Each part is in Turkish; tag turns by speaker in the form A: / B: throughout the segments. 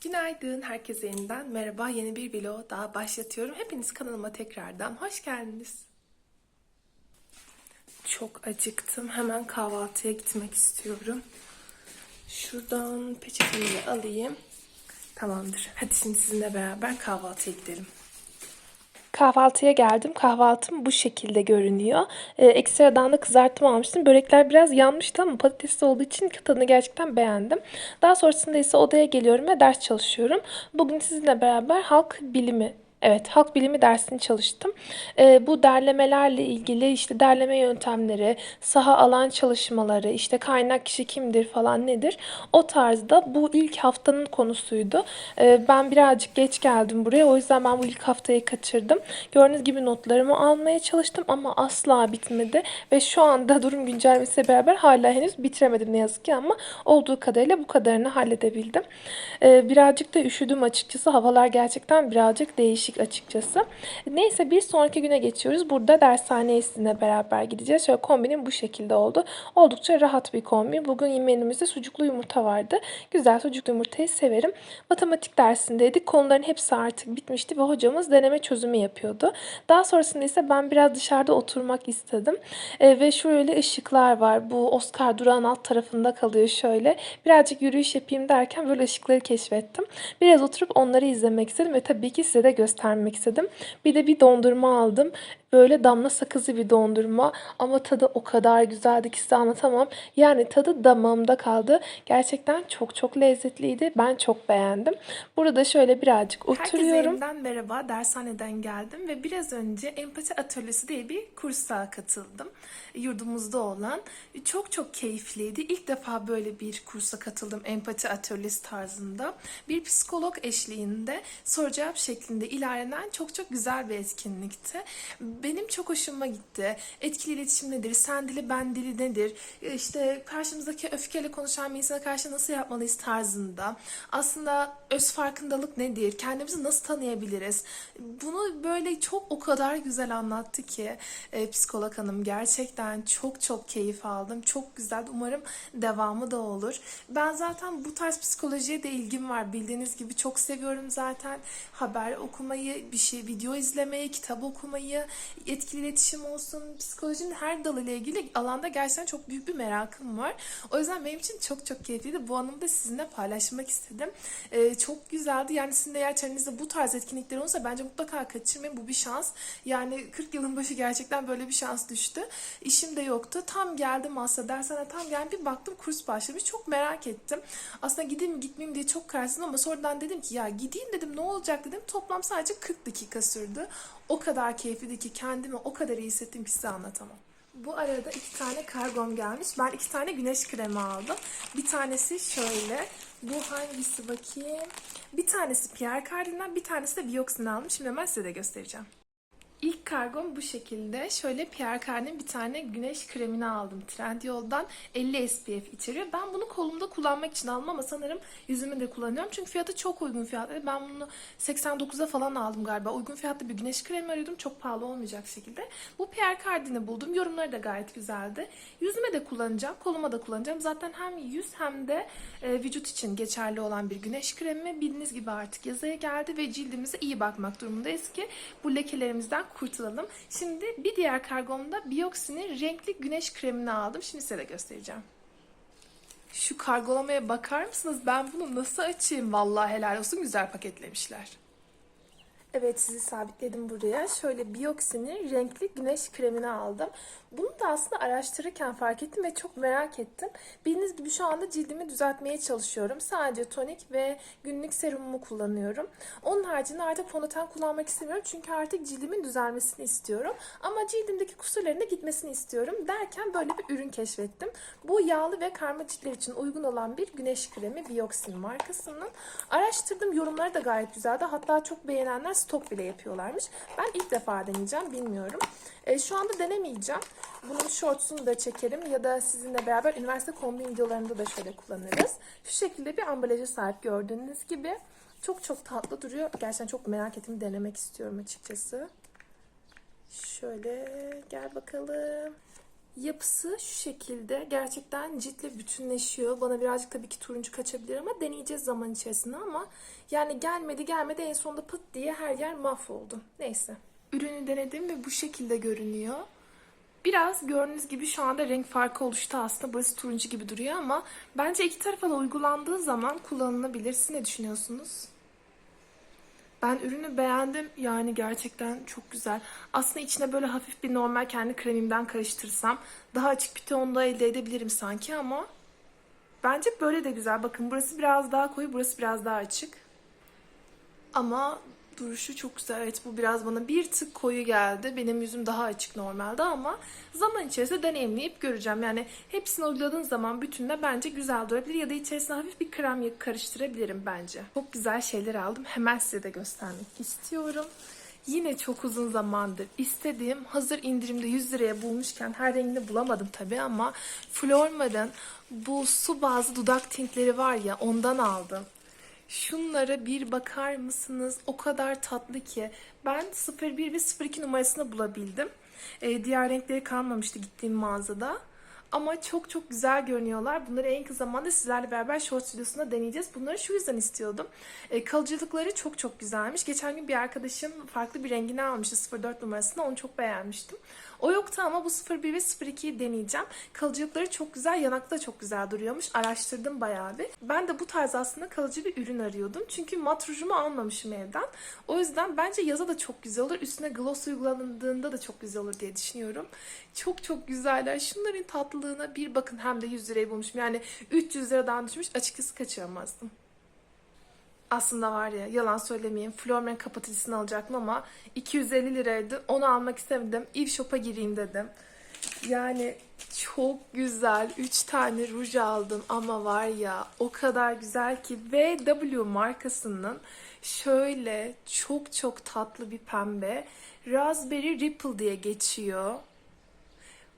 A: Günaydın, herkese yeniden merhaba. Yeni bir vlog daha başlatıyorum. Hepiniz kanalıma tekrardan hoş geldiniz. Çok acıktım. Hemen kahvaltıya gitmek istiyorum. Şuradan peçetemi alayım. Tamamdır. Hadi şimdi sizinle beraber kahvaltıya gidelim. Kahvaltıya geldim. Kahvaltım bu şekilde görünüyor. Ee, ekstradan da kızartma almıştım. Börekler biraz yanmıştı ama patatesli olduğu için tadını gerçekten beğendim. Daha sonrasında ise odaya geliyorum ve ders çalışıyorum. Bugün sizinle beraber halk bilimi Evet, halk bilimi dersini çalıştım. Ee, bu derlemelerle ilgili işte derleme yöntemleri, saha alan çalışmaları, işte kaynak kişi kimdir falan nedir? O tarzda bu ilk haftanın konusuydu. Ee, ben birazcık geç geldim buraya. O yüzden ben bu ilk haftayı kaçırdım. Gördüğünüz gibi notlarımı almaya çalıştım ama asla bitmedi. Ve şu anda durum güncellemesiyle beraber hala henüz bitiremedim ne yazık ki ama olduğu kadarıyla bu kadarını halledebildim. Ee, birazcık da üşüdüm açıkçası. Havalar gerçekten birazcık değişik açıkçası. Neyse bir sonraki güne geçiyoruz. Burada sizinle beraber gideceğiz. Şöyle kombinim bu şekilde oldu. Oldukça rahat bir kombin. Bugün menümüzde sucuklu yumurta vardı. Güzel sucuklu yumurtayı severim. Matematik dersindeydik. Konuların hepsi artık bitmişti ve hocamız deneme çözümü yapıyordu. Daha sonrasında ise ben biraz dışarıda oturmak istedim. E, ve şöyle ışıklar var. Bu Oscar durağın alt tarafında kalıyor şöyle. Birazcık yürüyüş yapayım derken böyle ışıkları keşfettim. Biraz oturup onları izlemek istedim ve tabii ki size de göstermek istedim. Bir de bir dondurma aldım. Böyle damla sakızı bir dondurma ama tadı o kadar güzeldi ki size anlatamam. Yani tadı damağımda kaldı. Gerçekten çok çok lezzetliydi. Ben çok beğendim. Burada şöyle birazcık oturuyorum. Herkese yeniden merhaba. Dershaneden geldim ve biraz önce empati atölyesi diye bir kursa katıldım. Yurdumuzda olan. Çok çok keyifliydi. İlk defa böyle bir kursa katıldım empati atölyesi tarzında. Bir psikolog eşliğinde soru cevap şeklinde ilerlenen çok çok güzel bir etkinlikti. Benim çok hoşuma gitti. Etkili iletişim nedir? Sen dili ben dili nedir? İşte karşımızdaki öfkeyle konuşan bir insana karşı nasıl yapmalıyız tarzında. Aslında öz farkındalık nedir? Kendimizi nasıl tanıyabiliriz? Bunu böyle çok o kadar güzel anlattı ki e, psikolog hanım. Gerçekten çok çok keyif aldım. Çok güzel. Umarım devamı da olur. Ben zaten bu tarz psikolojiye de ilgim var. Bildiğiniz gibi çok seviyorum zaten. Haber okumayı, bir şey video izlemeyi, kitap okumayı, etkili iletişim olsun, psikolojinin her dalıyla ilgili alanda gerçekten çok büyük bir merakım var. O yüzden benim için çok çok keyifliydi. Bu anımı da sizinle paylaşmak istedim. Ee, çok güzeldi. Yani sizin de eğer çevrenizde bu tarz etkinlikler olursa bence mutlaka kaçırmayın. Bu bir şans. Yani 40 yılın başı gerçekten böyle bir şans düştü. İşim de yoktu. Tam geldim aslında dershane tam geldim bir baktım kurs başlamış. Çok merak ettim. Aslında gideyim mi gitmeyeyim diye çok kararsızım ama sonradan dedim ki ya gideyim dedim ne olacak dedim. Toplam sadece 40 dakika sürdü. O kadar keyifliydi ki kendimi o kadar iyi hissettim ki size anlatamam. Bu arada iki tane kargom gelmiş. Ben iki tane güneş kremi aldım. Bir tanesi şöyle. Bu hangisi bakayım? Bir tanesi Pierre Cardin'den, bir tanesi de Bioxin aldım. Şimdi hemen size de göstereceğim. İlk kargom bu şekilde. Şöyle Pierre Cardin'in bir tane güneş kremini aldım Trendyol'dan. 50 SPF içeriyor. Ben bunu kolumda kullanmak için aldım ama sanırım yüzüme de kullanıyorum. Çünkü fiyatı çok uygun fiyatlı. Ben bunu 89'a falan aldım galiba. Uygun fiyatlı bir güneş kremi arıyordum. Çok pahalı olmayacak şekilde. Bu Pierre Cardin'i buldum. Yorumları da gayet güzeldi. Yüzüme de kullanacağım. Koluma da kullanacağım. Zaten hem yüz hem de e, vücut için geçerli olan bir güneş kremi. Bildiğiniz gibi artık yazaya geldi ve cildimize iyi bakmak durumundayız ki bu lekelerimizden kurtulalım. Şimdi bir diğer kargomda Bioxy'nin renkli güneş kremini aldım. Şimdi size de göstereceğim. Şu kargolamaya bakar mısınız? Ben bunu nasıl açayım? Vallahi helal olsun güzel paketlemişler. Evet sizi sabitledim buraya. Şöyle Bioxy'nin renkli güneş kremini aldım. Bunu da aslında araştırırken fark ettim ve çok merak ettim. Bildiğiniz gibi şu anda cildimi düzeltmeye çalışıyorum. Sadece tonik ve günlük serumumu kullanıyorum. Onun haricinde artık fondöten kullanmak istemiyorum. Çünkü artık cildimin düzelmesini istiyorum. Ama cildimdeki kusurların da gitmesini istiyorum. Derken böyle bir ürün keşfettim. Bu yağlı ve karma ciltler için uygun olan bir güneş kremi Bioxin markasının. Araştırdım. Yorumları da gayet güzeldi. Hatta çok beğenenler stok bile yapıyorlarmış. Ben ilk defa deneyeceğim. Bilmiyorum. E, şu anda denemeyeceğim. Bunun shortsunu da çekerim ya da sizinle beraber üniversite kombi videolarında da şöyle kullanırız. Şu şekilde bir ambalajı sahip gördüğünüz gibi. Çok çok tatlı duruyor. Gerçekten çok merak ettim denemek istiyorum açıkçası. Şöyle gel bakalım. Yapısı şu şekilde gerçekten ciltle bütünleşiyor. Bana birazcık tabii ki turuncu kaçabilir ama deneyeceğiz zaman içerisinde ama yani gelmedi gelmedi en sonunda pıt diye her yer mahvoldu. Neyse. Ürünü denedim ve bu şekilde görünüyor. Biraz gördüğünüz gibi şu anda renk farkı oluştu aslında. Burası turuncu gibi duruyor ama bence iki tarafa da uygulandığı zaman kullanılabilir. Siz ne düşünüyorsunuz? Ben ürünü beğendim. Yani gerçekten çok güzel. Aslında içine böyle hafif bir normal kendi kremimden karıştırsam daha açık bir tonda elde edebilirim sanki ama bence böyle de güzel. Bakın burası biraz daha koyu, burası biraz daha açık. Ama duruşu çok güzel. Evet bu biraz bana bir tık koyu geldi. Benim yüzüm daha açık normalde ama zaman içerisinde deneyimleyip göreceğim. Yani hepsini uyguladığın zaman bütünle bence güzel durabilir ya da içerisine hafif bir krem karıştırabilirim bence. Çok güzel şeyler aldım. Hemen size de göstermek istiyorum. Yine çok uzun zamandır istediğim hazır indirimde 100 liraya bulmuşken her rengini bulamadım tabii ama Flormar'ın bu su bazlı dudak tintleri var ya ondan aldım. Şunlara bir bakar mısınız? O kadar tatlı ki. Ben 01 ve 02 numarasını bulabildim. Ee, diğer renkleri kalmamıştı gittiğim mağazada. Ama çok çok güzel görünüyorlar. Bunları en kısa zamanda sizlerle beraber short stüdyosunda deneyeceğiz. Bunları şu yüzden istiyordum. E, kalıcılıkları çok çok güzelmiş. Geçen gün bir arkadaşım farklı bir rengini almıştı 04 numarasını. Onu çok beğenmiştim. O yoktu ama bu 01 ve 02'yi deneyeceğim. Kalıcılıkları çok güzel, yanakta çok güzel duruyormuş. Araştırdım bayağı bir. Ben de bu tarz aslında kalıcı bir ürün arıyordum. Çünkü mat rujumu almamışım evden. O yüzden bence yaza da çok güzel olur. Üstüne gloss uygulandığında da çok güzel olur diye düşünüyorum. Çok çok güzeller. Şunların tatlılığına bir bakın hem de 100 liraya bulmuşum. Yani 300 liradan düşmüş. Açıkçası kaçıramazdım. Aslında var ya yalan söylemeyeyim. Flormen kapatıcısını alacaktım ama 250 liraydı. Onu almak istemedim. Eve Shop'a gireyim dedim. Yani çok güzel. 3 tane ruj aldım ama var ya o kadar güzel ki VW markasının şöyle çok çok tatlı bir pembe Raspberry Ripple diye geçiyor.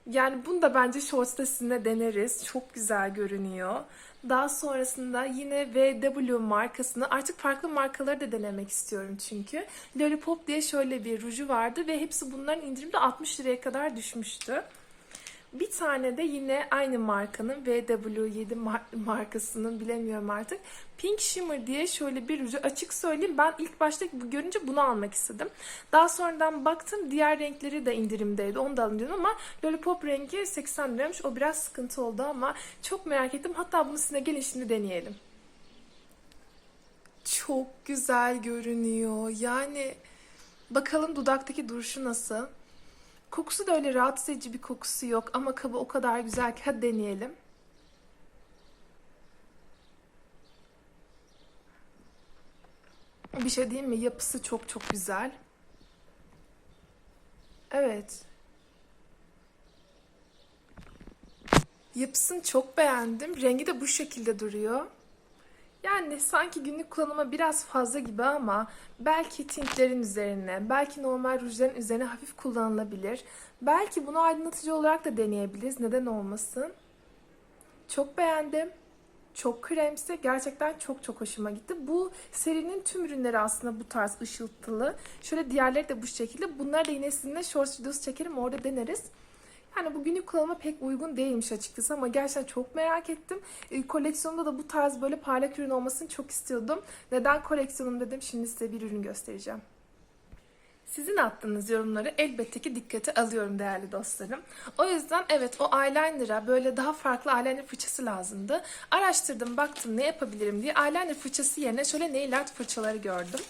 A: Yani bunu da bence Shorts'ta sizinle deneriz. Çok güzel görünüyor. Daha sonrasında yine VW markasını artık farklı markaları da denemek istiyorum çünkü. Lollipop diye şöyle bir ruju vardı ve hepsi bunların indirimde 60 liraya kadar düşmüştü. Bir tane de yine aynı markanın VW7 mar- markasının bilemiyorum artık. Pink Shimmer diye şöyle bir ruju açık söyleyeyim. Ben ilk başta bu görünce bunu almak istedim. Daha sonradan baktım diğer renkleri de indirimdeydi. Onu da alın ama Lollipop rengi 80 liraymış. O biraz sıkıntı oldu ama çok merak ettim. Hatta bunu size gelin şimdi deneyelim. Çok güzel görünüyor. Yani bakalım dudaktaki duruşu nasıl? Kokusu da öyle rahatsız edici bir kokusu yok ama kabı o kadar güzel ki hadi deneyelim. Bir şey diyeyim mi? Yapısı çok çok güzel. Evet. Yapısını çok beğendim. Rengi de bu şekilde duruyor. Yani sanki günlük kullanıma biraz fazla gibi ama belki tintlerin üzerine, belki normal rujların üzerine hafif kullanılabilir. Belki bunu aydınlatıcı olarak da deneyebiliriz. Neden olmasın? Çok beğendim. Çok kremsi. Gerçekten çok çok hoşuma gitti. Bu serinin tüm ürünleri aslında bu tarz ışıltılı. Şöyle diğerleri de bu şekilde. Bunları da yine sizinle short videosu çekerim. Orada deneriz. Yani bu günlük kullanıma pek uygun değilmiş açıkçası ama gerçekten çok merak ettim. E, koleksiyonda da bu tarz böyle parlak ürün olmasını çok istiyordum. Neden koleksiyonum dedim şimdi size bir ürün göstereceğim. Sizin attığınız yorumları elbette ki dikkate alıyorum değerli dostlarım. O yüzden evet o eyeliner'a böyle daha farklı eyeliner fırçası lazımdı. Araştırdım baktım ne yapabilirim diye eyeliner fırçası yerine şöyle nail art fırçaları gördüm.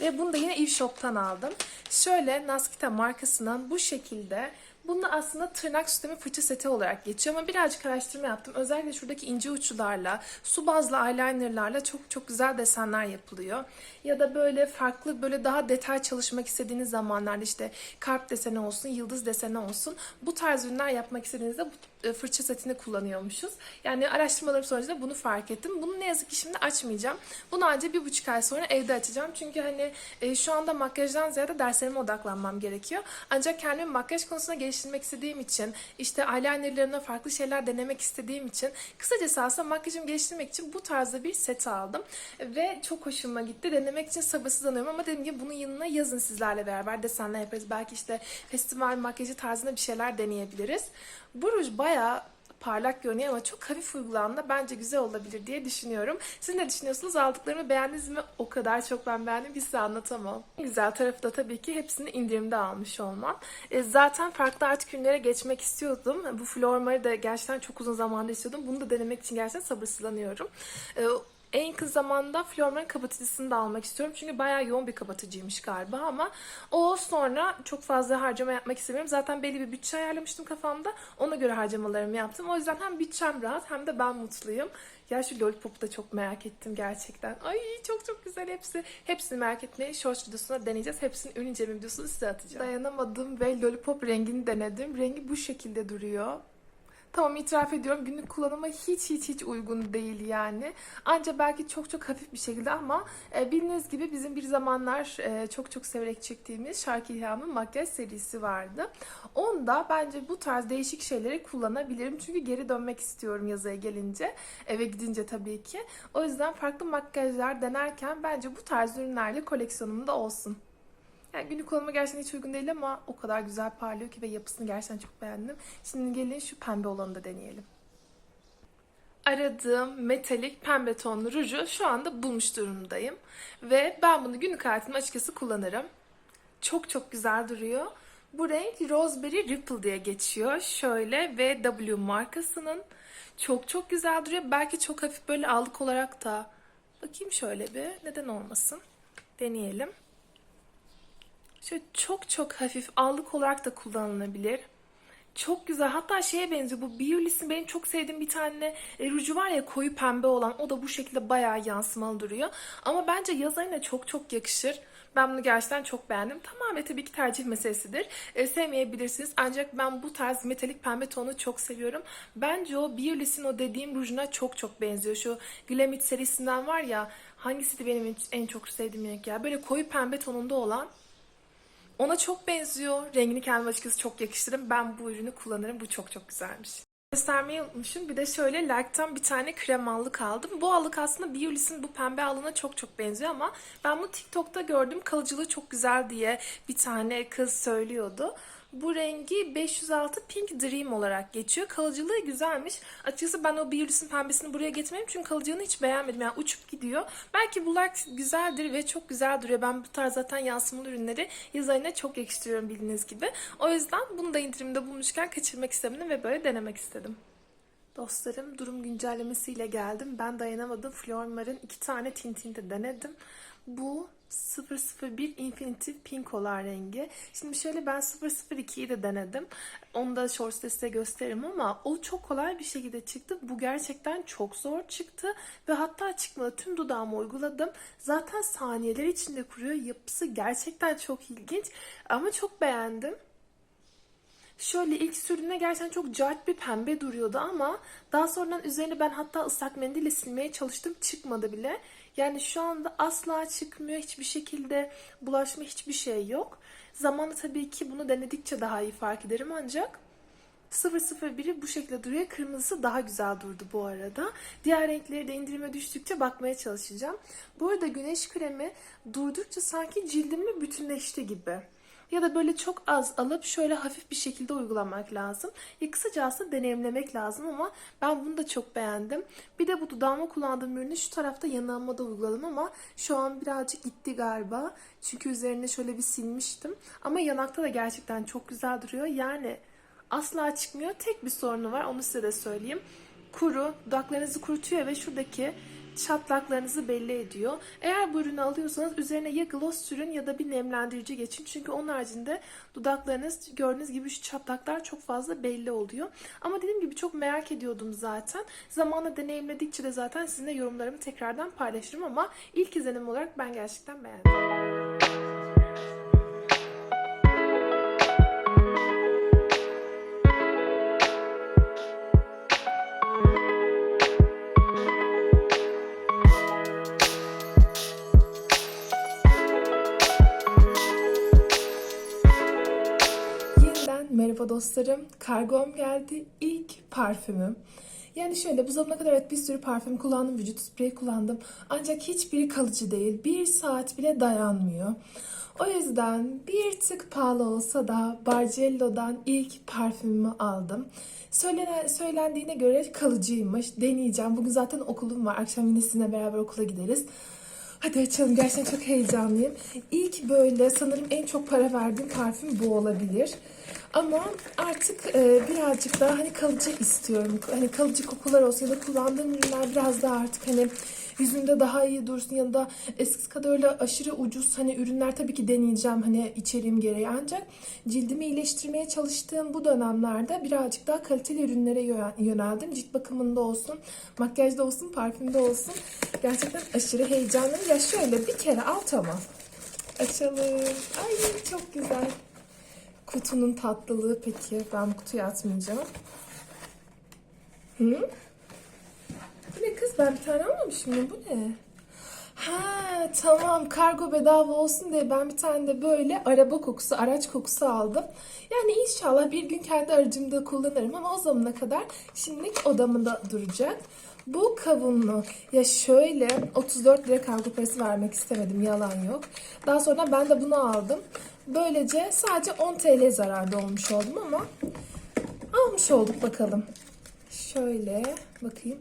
A: Ve bunu da yine Eve Shop'tan aldım. Şöyle Naskita markasından bu şekilde bunu aslında tırnak sistemi fırça seti olarak geçiyor ama birazcık araştırma yaptım. Özellikle şuradaki ince uçlarla, su bazlı eyelinerlarla çok çok güzel desenler yapılıyor. Ya da böyle farklı böyle daha detay çalışmak istediğiniz zamanlarda işte kalp deseni olsun, yıldız deseni olsun bu tarz ürünler yapmak istediğinizde bu e, fırça setini kullanıyormuşuz. Yani araştırmalarım sonucunda bunu fark ettim. Bunu ne yazık ki şimdi açmayacağım. Bunu ancak bir buçuk ay sonra evde açacağım. Çünkü hani e, şu anda makyajdan ziyade derslerime odaklanmam gerekiyor. Ancak kendimi makyaj konusunda geliştirmek istediğim için, işte eyelinerlarımda farklı şeyler denemek istediğim için, kısacası aslında makyajımı geliştirmek için bu tarzda bir set aldım. Ve çok hoşuma gitti. Denemek için sabırsızlanıyorum ama dediğim gibi bunun yanına yazın sizlerle beraber desenler yaparız. Belki işte festival makyajı tarzında bir şeyler deneyebiliriz. Bu ruj bayağı parlak görünüyor ama çok hafif uygulandığında bence güzel olabilir diye düşünüyorum. Siz ne düşünüyorsunuz? Aldıklarımı beğendiniz mi? O kadar çok ben beğendim ki size anlatamam. Güzel tarafı da tabii ki hepsini indirimde almış olmam. E, zaten farklı artık ürünlere geçmek istiyordum. Bu Flormar'ı da gerçekten çok uzun zamandır istiyordum. Bunu da denemek için gerçekten sabırsızlanıyorum. E, en kısa zamanda Flormar'ın kapatıcısını da almak istiyorum. Çünkü bayağı yoğun bir kapatıcıymış galiba ama o sonra çok fazla harcama yapmak istemiyorum. Zaten belli bir bütçe ayarlamıştım kafamda. Ona göre harcamalarımı yaptım. O yüzden hem bütçem rahat hem de ben mutluyum. Ya şu Lollipop'u da çok merak ettim gerçekten. Ay çok çok güzel hepsi. Hepsini merak etmeyi shorts videosuna deneyeceğiz. Hepsinin ürün inceleme videosunu size atacağım. Dayanamadım ve Lollipop rengini denedim. Rengi bu şekilde duruyor. Tamam itiraf ediyorum günlük kullanıma hiç hiç hiç uygun değil yani. Ancak belki çok çok hafif bir şekilde ama e, bildiğiniz gibi bizim bir zamanlar e, çok çok severek çektiğimiz Şarkı İlham'ın makyaj serisi vardı. Onda bence bu tarz değişik şeyleri kullanabilirim. Çünkü geri dönmek istiyorum yazıya gelince. Eve gidince tabii ki. O yüzden farklı makyajlar denerken bence bu tarz ürünlerle koleksiyonumda olsun. Yani günlük kullanıma gerçekten hiç uygun değil ama o kadar güzel parlıyor ki ve yapısını gerçekten çok beğendim. Şimdi gelin şu pembe olanı da deneyelim. Aradığım metalik pembe tonlu ruju şu anda bulmuş durumdayım. Ve ben bunu günlük hayatımda açıkçası kullanırım. Çok çok güzel duruyor. Bu renk Roseberry Ripple diye geçiyor. Şöyle ve W markasının. Çok çok güzel duruyor. Belki çok hafif böyle allık olarak da. Bakayım şöyle bir. Neden olmasın? Deneyelim. Şöyle çok çok hafif allık olarak da kullanılabilir. Çok güzel. Hatta şeye benziyor. Bu Biolis'in benim çok sevdiğim bir tane e, ruju var ya koyu pembe olan. O da bu şekilde bayağı yansımalı duruyor. Ama bence yaz ayına çok çok yakışır. Ben bunu gerçekten çok beğendim. Tamamen tabii ki tercih meselesidir. E, sevmeyebilirsiniz. Ancak ben bu tarz metalik pembe tonu çok seviyorum. Bence o Biolis'in o dediğim rujuna çok çok benziyor. Şu Glamit serisinden var ya hangisiydi benim en çok sevdiğim renk ya. Böyle koyu pembe tonunda olan ona çok benziyor. Rengini kendime açıkçası çok yakıştırdım. Ben bu ürünü kullanırım. Bu çok çok güzelmiş. Göstermeyi unutmuşum. Bir de şöyle Like'tan bir tane krem allık aldım. Bu allık aslında Biolis'in bu pembe allığına çok çok benziyor ama ben bu TikTok'ta gördüm. Kalıcılığı çok güzel diye bir tane kız söylüyordu. Bu rengi 506 Pink Dream olarak geçiyor. Kalıcılığı güzelmiş. Açıkçası ben o Biolis'in pembesini buraya getirmedim çünkü kalıcılığını hiç beğenmedim. Yani uçup gidiyor. Belki bu like güzeldir ve çok güzel duruyor. Ben bu tarz zaten yansımalı ürünleri yaz ayına çok yakıştırıyorum bildiğiniz gibi. O yüzden bunu da indirimde bulmuşken kaçırmak istemedim ve böyle denemek istedim. Dostlarım durum güncellemesiyle geldim. Ben dayanamadım. Flormar'ın iki tane tintini de denedim. Bu 001 Infinity Pink olan rengi. Şimdi şöyle ben 002'yi de denedim. Onu da shorts'ta size gösteririm ama o çok kolay bir şekilde çıktı. Bu gerçekten çok zor çıktı ve hatta çıkmadı. Tüm dudağıma uyguladım. Zaten saniyeler içinde kuruyor. Yapısı gerçekten çok ilginç ama çok beğendim. Şöyle ilk sürdüğünde gerçekten çok cart bir pembe duruyordu ama daha sonradan üzerine ben hatta ıslak mendille silmeye çalıştım çıkmadı bile. Yani şu anda asla çıkmıyor hiçbir şekilde bulaşma hiçbir şey yok. Zamanla tabii ki bunu denedikçe daha iyi fark ederim ancak 001'i bu şekilde duruyor. Kırmızısı daha güzel durdu bu arada. Diğer renkleri de indirime düştükçe bakmaya çalışacağım. Bu arada güneş kremi durdukça sanki cildimle bütünleşti gibi ya da böyle çok az alıp şöyle hafif bir şekilde uygulamak lazım. Ya kısaca aslında deneyimlemek lazım ama ben bunu da çok beğendim. Bir de bu dudağıma kullandığım ürünü şu tarafta yanağıma da uyguladım ama şu an birazcık gitti galiba. Çünkü üzerine şöyle bir silmiştim. Ama yanakta da gerçekten çok güzel duruyor. Yani asla çıkmıyor. Tek bir sorunu var onu size de söyleyeyim. Kuru, dudaklarınızı kurutuyor ve şuradaki çatlaklarınızı belli ediyor. Eğer bu ürünü alıyorsanız üzerine ya gloss sürün ya da bir nemlendirici geçin. Çünkü onun haricinde dudaklarınız gördüğünüz gibi şu çatlaklar çok fazla belli oluyor. Ama dediğim gibi çok merak ediyordum zaten. Zamanla deneyimledikçe de zaten sizinle yorumlarımı tekrardan paylaşırım ama ilk izlenim olarak ben gerçekten beğendim. Merhaba dostlarım. Kargom geldi. İlk parfümüm. Yani şöyle bu zamana kadar evet bir sürü parfüm kullandım, vücut spreyi kullandım. Ancak hiçbiri kalıcı değil. Bir saat bile dayanmıyor. O yüzden bir tık pahalı olsa da Bargello'dan ilk parfümümü aldım. Söylenen, söylendiğine göre kalıcıymış. Deneyeceğim. Bugün zaten okulum var. Akşam yine sizinle beraber okula gideriz. Hadi açalım. Gerçekten çok heyecanlıyım. İlk böyle sanırım en çok para verdiğim parfüm bu olabilir. Ama artık e, birazcık daha hani kalıcı istiyorum. Hani kalıcı kokular olsun ya da kullandığım ürünler biraz daha artık hani yüzümde daha iyi dursun ya da eskisi kadar öyle aşırı ucuz hani ürünler tabii ki deneyeceğim hani içeriğim gereği ancak cildimi iyileştirmeye çalıştığım bu dönemlerde birazcık daha kaliteli ürünlere yö- yöneldim. Cilt bakımında olsun, makyajda olsun, parfümde olsun. Gerçekten aşırı heyecanlıyım. Ya şöyle bir kere al tamam. Açalım. Ay çok güzel. Kutunun tatlılığı peki. Ben bu kutuyu atmayacağım. Hı? Bu ne kız? Ben bir tane almamışım ya. Bu ne? Ha tamam kargo bedava olsun diye ben bir tane de böyle araba kokusu, araç kokusu aldım. Yani inşallah bir gün kendi aracımda kullanırım ama o zamana kadar şimdilik odamda duracak. Bu kavunlu. Ya şöyle 34 lira kargo parası vermek istemedim yalan yok. Daha sonra ben de bunu aldım. Böylece sadece 10 TL zararda olmuş oldum ama almış olduk bakalım. Şöyle bakayım.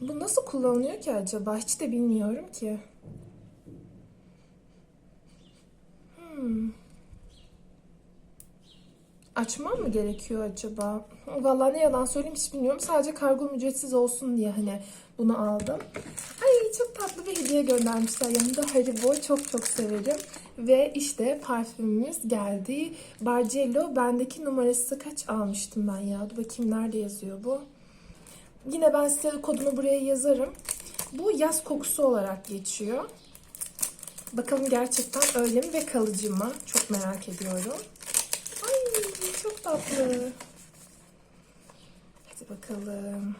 A: Bu nasıl kullanılıyor ki acaba? Hiç de bilmiyorum ki. Hmm. Açmam mı gerekiyor acaba? Vallahi ne yalan söyleyeyim hiç bilmiyorum. Sadece kargo ücretsiz olsun diye hani bunu aldım. Ay çok tatlı bir hediye göndermişler. Yanında Haribo çok çok severim. Ve işte parfümümüz geldi. Bargello bendeki numarası kaç almıştım ben ya? Dur bakayım nerede yazıyor bu? Yine ben size kodunu buraya yazarım. Bu yaz kokusu olarak geçiyor. Bakalım gerçekten öyle mi ve kalıcı mı? Çok merak ediyorum. Ay çok tatlı. Hadi bakalım.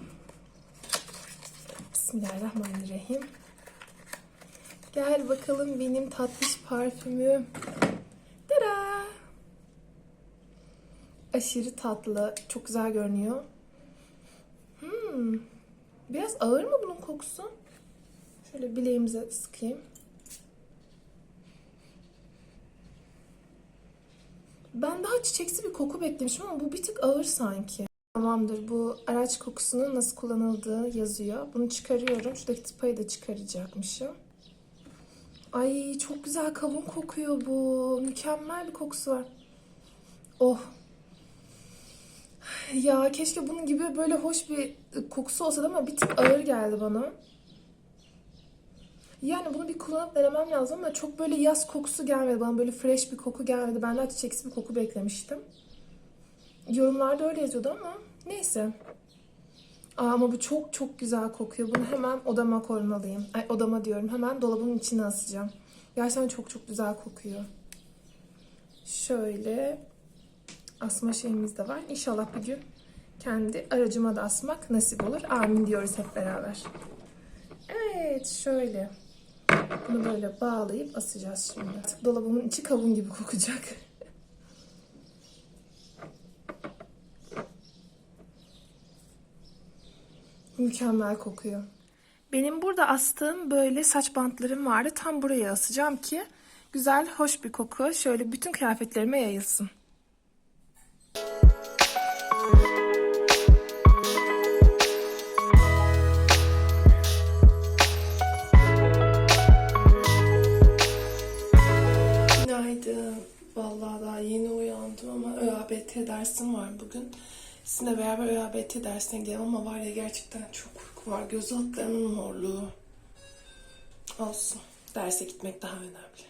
A: Bismillahirrahmanirrahim. Gel bakalım benim tatlış parfümüm. Tada! Aşırı tatlı. Çok güzel görünüyor. Hmm. Biraz ağır mı bunun kokusu? Şöyle bileğimize sıkayım. Ben daha çiçeksi bir koku beklemişim ama bu bir tık ağır sanki. Tamamdır. Bu araç kokusunun nasıl kullanıldığı yazıyor. Bunu çıkarıyorum. Şuradaki tıpayı da çıkaracakmışım. Ay çok güzel kavun kokuyor bu. Mükemmel bir kokusu var. Oh. Ya keşke bunun gibi böyle hoş bir kokusu olsa ama bir tık ağır geldi bana. Yani bunu bir kullanıp denemem lazım ama çok böyle yaz kokusu gelmedi bana. Böyle fresh bir koku gelmedi. Ben daha çiçeksi bir koku beklemiştim. Yorumlarda öyle yazıyordu ama neyse. Aa, ama bu çok çok güzel kokuyor. Bunu hemen odama koymalıyım. Ay odama diyorum. Hemen dolabımın içine asacağım. Gerçekten çok çok güzel kokuyor. Şöyle asma şeyimiz de var. İnşallah bir gün kendi aracıma da asmak nasip olur. Amin diyoruz hep beraber. Evet şöyle. Bunu böyle bağlayıp asacağız şimdi. Artık dolabımın içi kavun gibi kokacak. Mükemmel kokuyor. Benim burada astığım böyle saç bantlarım vardı. Tam buraya asacağım ki güzel, hoş bir koku şöyle bütün kıyafetlerime yayılsın. Yeni uyandım ama ÖABT dersim var bugün. Sizinle beraber ÖABT dersine gidelim ama var ya gerçekten çok uyku var. Göz altlarımın morluğu. Olsun. Derse gitmek daha önemli.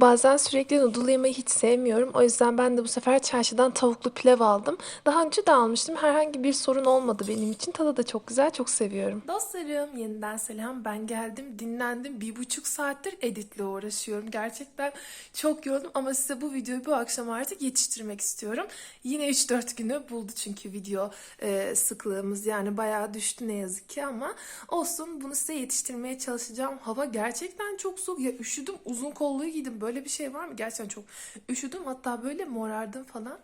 A: Bazen sürekli noodle yemeyi hiç sevmiyorum. O yüzden ben de bu sefer çarşıdan tavuklu pilav aldım. Daha önce de almıştım. Herhangi bir sorun olmadı benim için. Tadı da çok güzel, çok seviyorum. Dostlarım yeniden selam. Ben geldim, dinlendim. Bir buçuk saattir editle uğraşıyorum. Gerçekten çok yoruldum ama size bu videoyu bu akşam artık yetiştirmek istiyorum. Yine 3-4 günü buldu çünkü video e, sıklığımız yani bayağı düştü ne yazık ki ama olsun bunu size yetiştirmeye çalışacağım. Hava gerçekten çok soğuk. Ya üşüdüm uzun kolluyu giydim. Böyle bir şey var mı? Gerçekten çok üşüdüm. Hatta böyle morardım falan.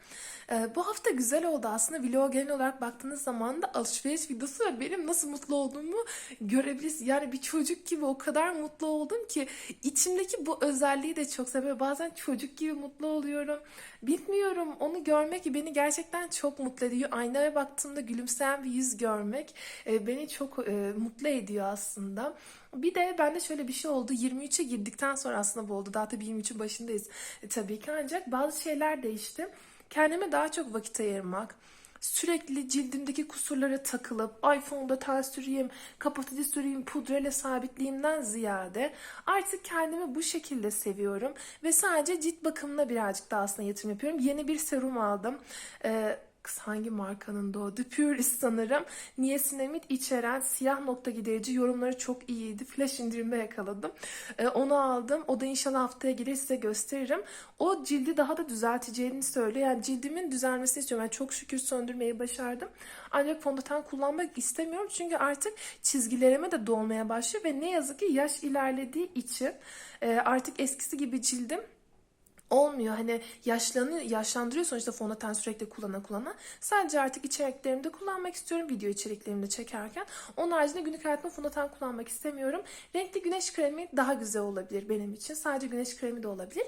A: E, bu hafta güzel oldu aslında. Vlog'a genel olarak baktığınız zaman da alışveriş videosu ve benim nasıl mutlu olduğumu görebilirsiniz. Yani bir çocuk gibi o kadar mutlu oldum ki içimdeki bu özelliği de çok seviyorum. Bazen çocuk gibi mutlu oluyorum. Bilmiyorum onu görmek beni gerçekten çok mutlu ediyor. Aynaya baktığımda gülümseyen bir yüz görmek e, beni çok e, mutlu ediyor aslında. Bir de bende şöyle bir şey oldu. 23'e girdikten sonra aslında bu oldu. Daha tabii 23'ün başındayız e, tabii ki ancak bazı şeyler değişti. Kendime daha çok vakit ayırmak, sürekli cildimdeki kusurlara takılıp iPhone'da tel süreyim, kapatıcı süreyim, pudrayla sabitleyeyimden ziyade artık kendimi bu şekilde seviyorum ve sadece cilt bakımına birazcık daha aslında yatırım yapıyorum. Yeni bir serum aldım. Ee, hangi markanın da? The Purist sanırım. Niacinamid içeren siyah nokta giderici yorumları çok iyiydi. Flash indirimde yakaladım. Ee, onu aldım. O da inşallah haftaya gelir size gösteririm. O cildi daha da düzelteceğini söylüyor. Yani cildimin düzelmesini istiyorum. Ben çok şükür söndürmeyi başardım. Ancak fondöten kullanmak istemiyorum. Çünkü artık çizgilerime de dolmaya başlıyor ve ne yazık ki yaş ilerlediği için e, artık eskisi gibi cildim olmuyor. Hani yaşlanıyor, yaşlandırıyor sonuçta fondöten sürekli kullana kullana. Sadece artık içeriklerimde kullanmak istiyorum. Video içeriklerimde çekerken. Onun haricinde günlük hayatımda fondöten kullanmak istemiyorum. Renkli güneş kremi daha güzel olabilir benim için. Sadece güneş kremi de olabilir.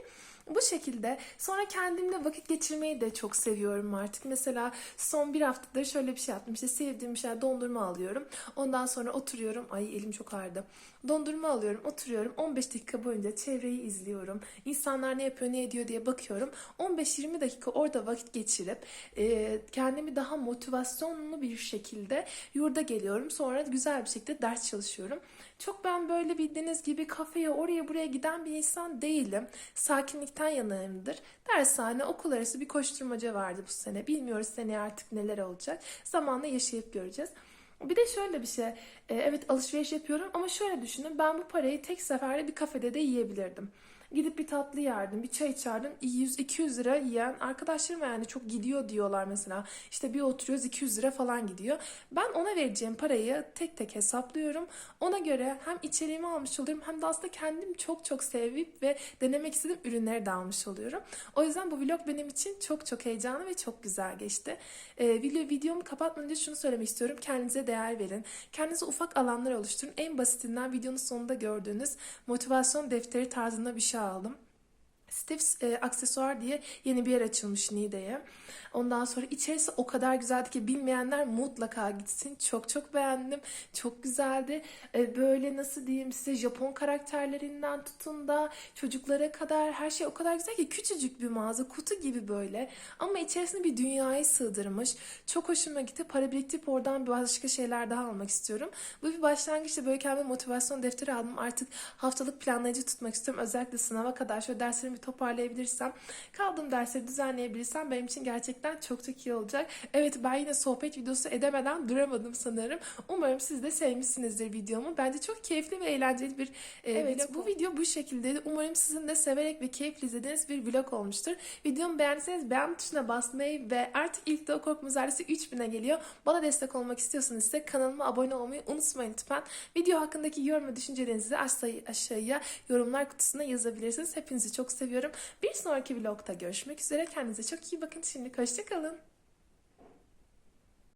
A: Bu şekilde sonra kendimle vakit geçirmeyi de çok seviyorum artık. Mesela son bir haftadır şöyle bir şey yaptım. İşte sevdiğim bir şey dondurma alıyorum. Ondan sonra oturuyorum. Ay elim çok ağrıdı. Dondurma alıyorum, oturuyorum. 15 dakika boyunca çevreyi izliyorum. İnsanlar ne yapıyor, ne ediyor diye bakıyorum. 15-20 dakika orada vakit geçirip e, kendimi daha motivasyonlu bir şekilde yurda geliyorum. Sonra güzel bir şekilde ders çalışıyorum. Çok ben böyle bildiğiniz gibi kafeye oraya buraya giden bir insan değilim. Sakinlikten yanayımdır. Dershane, okul arası bir koşturmaca vardı bu sene. Bilmiyoruz seneye artık neler olacak. Zamanla yaşayıp göreceğiz. Bir de şöyle bir şey. e, Evet alışveriş yapıyorum ama şöyle düşünün. Ben bu parayı tek seferde bir kafede de yiyebilirdim. Gidip bir tatlı yerdim, bir çay içerdim. 100-200 lira yiyen arkadaşlarım yani çok gidiyor diyorlar mesela. İşte bir oturuyoruz 200 lira falan gidiyor. Ben ona vereceğim parayı tek tek hesaplıyorum. Ona göre hem içeriğimi almış oluyorum hem de aslında kendim çok çok sevip ve denemek istediğim ürünleri de almış oluyorum. O yüzden bu vlog benim için çok çok heyecanlı ve çok güzel geçti. Ee, video, videomu kapatmadan önce şunu söylemek istiyorum. Kendinize değer verin. Kendinize ufak alanlar oluşturun. En basitinden videonun sonunda gördüğünüz motivasyon defteri tarzında bir şey aldım. Stiffs e, aksesuar diye yeni bir yer açılmış Niğde'ye. Ondan sonra içerisi o kadar güzeldi ki bilmeyenler mutlaka gitsin. Çok çok beğendim. Çok güzeldi. E, böyle nasıl diyeyim size Japon karakterlerinden tutun da çocuklara kadar her şey o kadar güzel ki küçücük bir mağaza kutu gibi böyle. Ama içerisine bir dünyayı sığdırmış. Çok hoşuma gitti. Para biriktirip oradan başka şeyler daha almak istiyorum. Bu bir başlangıçta böyle kendime motivasyon defteri aldım. Artık haftalık planlayıcı tutmak istiyorum. Özellikle sınava kadar şöyle derslerimi bir toparlayabilirsem, kaldığım dersleri düzenleyebilirsem benim için gerçekten çok çok iyi olacak. Evet ben yine sohbet videosu edemeden duramadım sanırım. Umarım siz de sevmişsinizdir videomu. Bence çok keyifli ve eğlenceli bir e, evet, vlog. Bu video bu şekildeydi. Umarım sizin de severek ve keyifli izlediğiniz bir vlog olmuştur. Videomu beğendiyseniz beğen tuşuna basmayı ve artık ilk Doğa Korkmaz ailesi 3000'e geliyor. Bana destek olmak istiyorsanız ise kanalıma abone olmayı unutmayın lütfen. Video hakkındaki yorum ve düşüncelerinizi aşağıya, yorumlar kutusuna yazabilirsiniz. Hepinizi çok seviyorum. Bir sonraki vlogda görüşmek üzere. Kendinize çok iyi bakın. Şimdi hoşçakalın.